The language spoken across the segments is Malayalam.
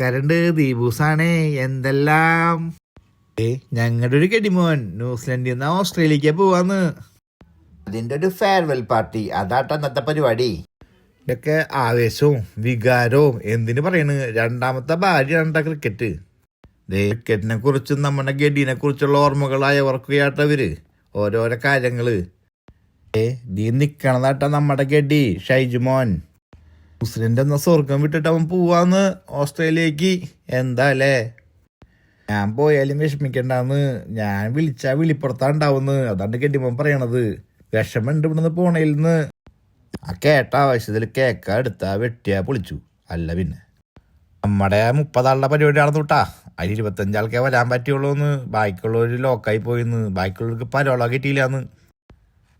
കരണ്ട് ദീപൂസാണേ എന്തെല്ലാം? ഏ ഞങ്ങളുടെ ഒരു കെടിമോൻ ന്യൂസിലൻഡിൽ നിന്ന് ഓസ്ട്രേലിയക്ക് പോവാന്ന്. അതിന്റെ ഒരു ഫെയർവെൽ പാർട്ടി. അതാട്ട അന്നത്തെ പരിപാടി. ഇതൊക്കെ ആവേശവും വികാരവും എന്തിനു പറയണ്? രണ്ടാമത്തെ ഭാര്യയാണ് ക്രിക്കറ്റ്. ക്രിക്കറ്റിനെ കുറിച്ചും നമ്മുടെ ഗഡിനെ കുറിച്ചുള്ള ഓർമ്മകളായവർക്കുകയാട്ടവര് ഓരോരോ കാര്യങ്ങൾ. ഏ നീ നിക്കണതാട്ട നമ്മുടെ ഗഡി ഷൈജുമോൻ ന്യൂസിലൻഡ് എന്ന സ്വർഗം വിട്ടിട്ട് അവൻ പോവാന്ന് ഓസ്ട്രേലിയക്ക്. എന്താ അല്ലേ ഞാൻ പോയാലും വിഷമിക്കണ്ടാന്ന്. ഞാൻ വിളിച്ചാ വിളിപ്പുറത്താണ്ടാവുന്ന്. അതാണ് കെട്ടിമോൻ പറയണത്. വിഷമുണ്ട് ഇവിടുന്ന് പോണേൽ നിന്ന് ആ കേട്ട ആവശ്യത്തിൽ കേക്ക എടുത്താ വെട്ടിയാ പൊളിച്ചു. അല്ല പിന്നെ. നമ്മുടെ മുപ്പതാളുടെ പരിപാടി നടന്നു വിട്ടാ അതിൽ ഇരുപത്തഞ്ചാൾക്കേ വരാൻ പറ്റുള്ളൂ എന്ന് ബാക്കിയുള്ളവർ ലോക്കായി പോയിന്ന്. ബാക്കിയുള്ളവർക്ക് പരോള കിട്ടിയില്ലാന്ന്.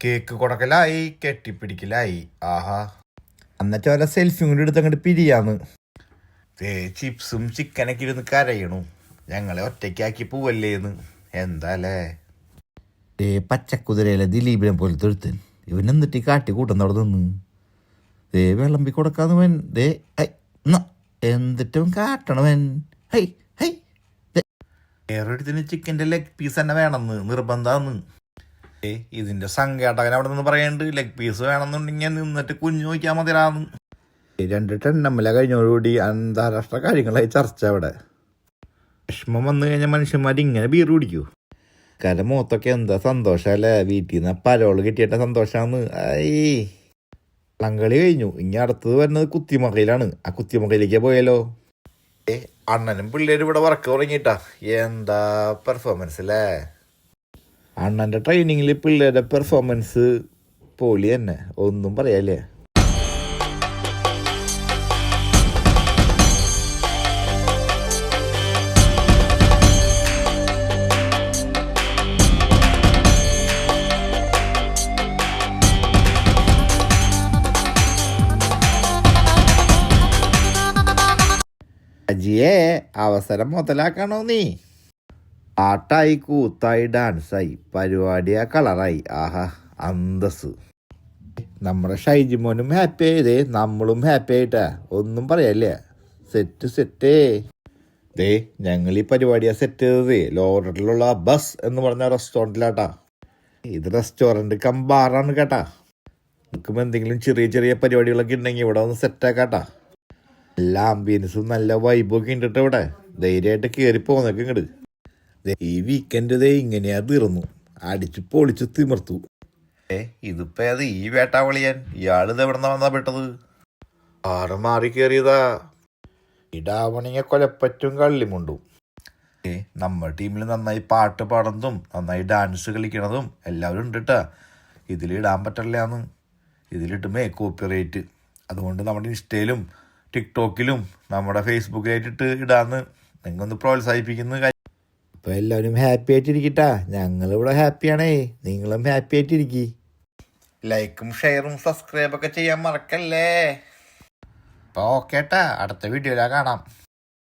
കേക്ക് കൊടുക്കലായി കെട്ടിപ്പിടിക്കലായി. ആഹാ. എന്നിട്ട് ഓരോ സെൽഫിയും കൂടി എടുത്ത് അങ്ങോട്ട് പിരിയാന്ന്. ദേ ചിപ്സും ചിക്കനൊക്കെ ഇരുന്ന് കരയണു. ഞങ്ങളെ ഒറ്റയ്ക്കാക്കി പോവല്ലേന്ന്. എന്താലേ? ഏ പച്ചക്കുതിരയിലെ ദിലീപിനെ പോലത്തെ ഒരുത്തൻ. ഇവൻ എന്നിട്ട് ഈ കാട്ടി കൂട്ടം അവിടെ നിന്ന്. ദേ വിളമ്പി കൊടുക്കാന്ന് വൻ. ദേ ഐ ന്ന. എന്നിട്ടും കാട്ടണവൻ ഹൈ ഹൈ. വേറൊരുത്തിന് ചിക്കന്റെ ലെഗ് പീസ് തന്നെ വേണമെന്ന് നിർബന്ധമാന്ന് ഏ ഇതിന്റെ സംഘാടകൻ അവിടെ നിന്ന് പറയുന്നുണ്ട് ലെഗ് പീസ് വേണമെന്നുണ്ടെങ്കിൽ നിന്നിട്ട് കുഞ്ഞു നോക്കിയാൽ മതിരാന്ന് രണ്ട് ടെണ്ണമ്മല കഴിഞ്ഞോടുകൂടി അന്താരാഷ്ട്ര കാര്യങ്ങളായി ചർച്ച അവിടെ. വിഷമം വന്നു കഴിഞ്ഞാൽ മനുഷ്യന്മാർ ഇങ്ങനെ ബീർ കുടിക്കൂ. കല മൂത്തൊക്കെ എന്താ സന്തോഷല്ലേ വീട്ടിൽ നിന്ന് പരോൾ കിട്ടിയിട്ട സന്തോഷമാണ് വള്ളംകളി കഴിഞ്ഞു. ഇനി അടുത്തത് വരുന്നത് കുത്തിമുഖയിലാണ് ആ കുത്തിമുഖയിലേക്ക് പോയാലോ? ഏ അണ്ണനും പിള്ളേരും ഇവിടെ വർക്ക് തുടങ്ങിയിട്ടാ എന്താ പെർഫോമൻസ് അല്ലേ? അണ്ണന്റെ ട്രെയിനിങ്ങിൽ പിള്ളേരുടെ പെർഫോമൻസ് പോലി തന്നെ. ഒന്നും പറയാല്ലേ? അജിയെ അവസരം മുതലാക്കണോ നീ? പാട്ടായി കൂത്തായി ഡാൻസായി. പരിപാടിയ കളറായി. ആഹാ അന്തസ് നമ്മുടെ ഷൈജിമോനും ഹാപ്പി ആയതേ നമ്മളും ഹാപ്പി ആയിട്ടാ. ഒന്നും പറയല്ലേ സെറ്റ് സെറ്റേ. ദേ ഞങ്ങൾ ഈ പരിപാടിയാ സെറ്റ് ചെയ്തത്. ലോറട്ടിലുള്ള ബസ് എന്ന് പറഞ്ഞ റെസ്റ്റോറന്റിലാട്ടാ. ഇത് റെസ്റ്റോറന്റ് കം ബാറാണ് കേട്ടാ. നിൽക്കുമ്പോൾ എന്തെങ്കിലും ചെറിയ ചെറിയ പരിപാടികളൊക്കെ ഉണ്ടെങ്കിൽ ഇവിടെ ഒന്ന് സെറ്റാക്കാട്ടാ എല്ലാ ആംബിയൻസും നല്ല വൈബൊക്കെ ഉണ്ട് ഇവിടെ. ധൈര്യമായിട്ട് കയറി പോകുന്നൊക്കെ ഇങ്ങോട്ട് ഈ വീക്കെൻഡ് ദേ ഇങ്ങനെയാ തീർന്നു. അടിച്ചു പൊളിച്ചു തിമിർത്തു. ഏ ഇതിപ്പോ അത് ഈ വേട്ടാവളിയാൻ? ഇയാൾ ഇത് എവിടെ വന്നാ പെട്ടത്? ആറ് മാറി കയറിയതാ ഇടാവണിയെ കൊലപ്പറ്റും കള്ളിമുണ്ടും. ഏ നമ്മുടെ ടീമിൽ നന്നായി പാട്ട് പാടുന്നതും നന്നായി ഡാൻസ് കളിക്കണതും എല്ലാവരും ഉണ്ട് കേട്ടാ ഇതിലിടാൻ പറ്റില്ലാന്ന് ഇതിലിട്ടുമേ കോപ്പിറൈറ്റ് അതുകൊണ്ട് നമ്മുടെ ഇൻസ്റ്റയിലും ടിക്ടോക്കിലും നമ്മുടെ ഫേസ്ബുക്കിലായിട്ടിട്ട് ഇടാന്ന് നിങ്ങൊന്ന് പ്രോത്സാഹിപ്പിക്കുന്ന കാര്യം അപ്പൊ എല്ലാവരും ഹാപ്പി ആയിട്ടിരിക്കട്ടാ. ഞങ്ങളിവിടെ ഹാപ്പിയാണേ നിങ്ങളും ഹാപ്പി ആയിട്ടിരിക്കി. ലൈക്കും ഷെയറും സബ്സ്ക്രൈബൊക്കെ ചെയ്യാൻ മറക്കല്ലേ? അപ്പൊ ഓക്കേട്ടാ അടുത്ത വീഡിയോയിലാ കാണാം.